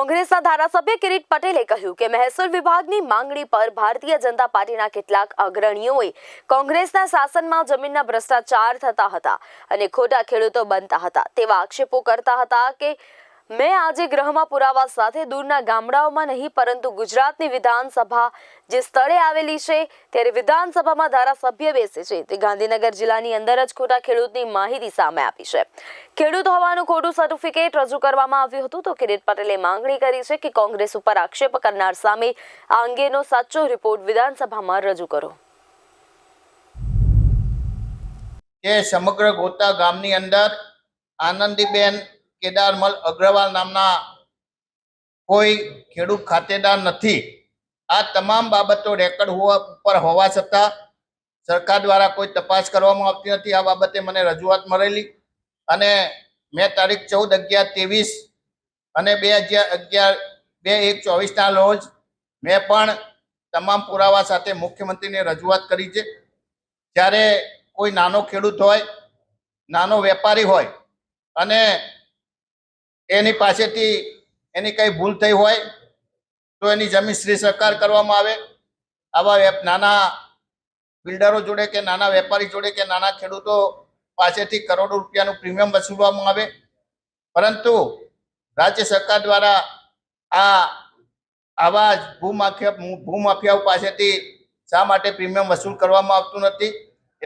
કોંગ્રેસના ધારાસભ્ય કિરીટ પટેલે કહ્યું કે મહેસૂલ વિભાગની માંગણી પર ભારતીય જનતા પાર્ટીના કેટલાક અગ્રણીઓએ કોંગ્રેસના શાસનમાં જમીનના ભ્રષ્ટાચાર થતા હતા અને ખોટા ખેડૂતો બનતા હતા. તેવા આક્ષેપો કરતા હતા કે મેં આજે ગ્રહમાં પુરાવા સાથે દૂરના ગામડાઓમાં નહીં, પરંતુ ગુજરાતની વિધાનસભા જે સ્થળે આવેલી છે, ત્યારે વિધાનસભામાં ધારાસભ્ય બેસે છે. તે ગાંધીનગર જિલ્લાની અંદર જ ખોટા ખેડૂતની માહિતી સામે આપી છે. ખેડૂત હોવાનું ખોટું સર્ટિફિકેટ રજૂ કરવામાં આવ્યું હતું તો કિરીટ પટેલે માંગણી કરી છે કે કોંગ્રેસ ઉપર આક્ષેપ કરનાર સામે આ અંગેનો સાચો રિપોર્ટ વિધાનસભામાં રજૂ કરો. જે સમગ્ર ગોતા ગામની અંદર આનંદીબેન કેદારમલ અગ્રવાલ નામના કોઈ ખેડૂત ખાતેદાર નથી. આ તમામ બાબતો રેકર્ડ હોવા ઉપર હોવા છતાં સરકાર દ્વારા કોઈ તપાસ કરવામાં આવતી નથી. આ બાબતે મને રજૂઆત મળેલી અને મેં તારીખ ચૌદ અગિયાર ત્રેવીસ અને બે હજાર અગિયાર બે એક ચોવીસના રોજ મેં પણ તમામ પુરાવા સાથે મુખ્યમંત્રીને રજૂઆત કરી છે. જ્યારે કોઈ નાનો ખેડૂત હોય, નાનો વેપારી હોય અને એની પાસેથી એની કંઈ ભૂલ થઈ હોય તો એની જમીન શ્રી સરકાર કરવામાં આવે. આવા નાના બિલ્ડરો જોડે કે નાના વેપારી જોડે કે નાના ખેડૂતો પાસેથી કરોડો રૂપિયાનું પ્રીમિયમ વસૂલવામાં આવે. પરંતુ રાજ્ય સરકાર દ્વારા આ આવા ભૂમાફિયા ભૂમાફિયાઓ પાસેથી શા માટે પ્રીમિયમ વસૂલ કરવામાં આવતું નથી?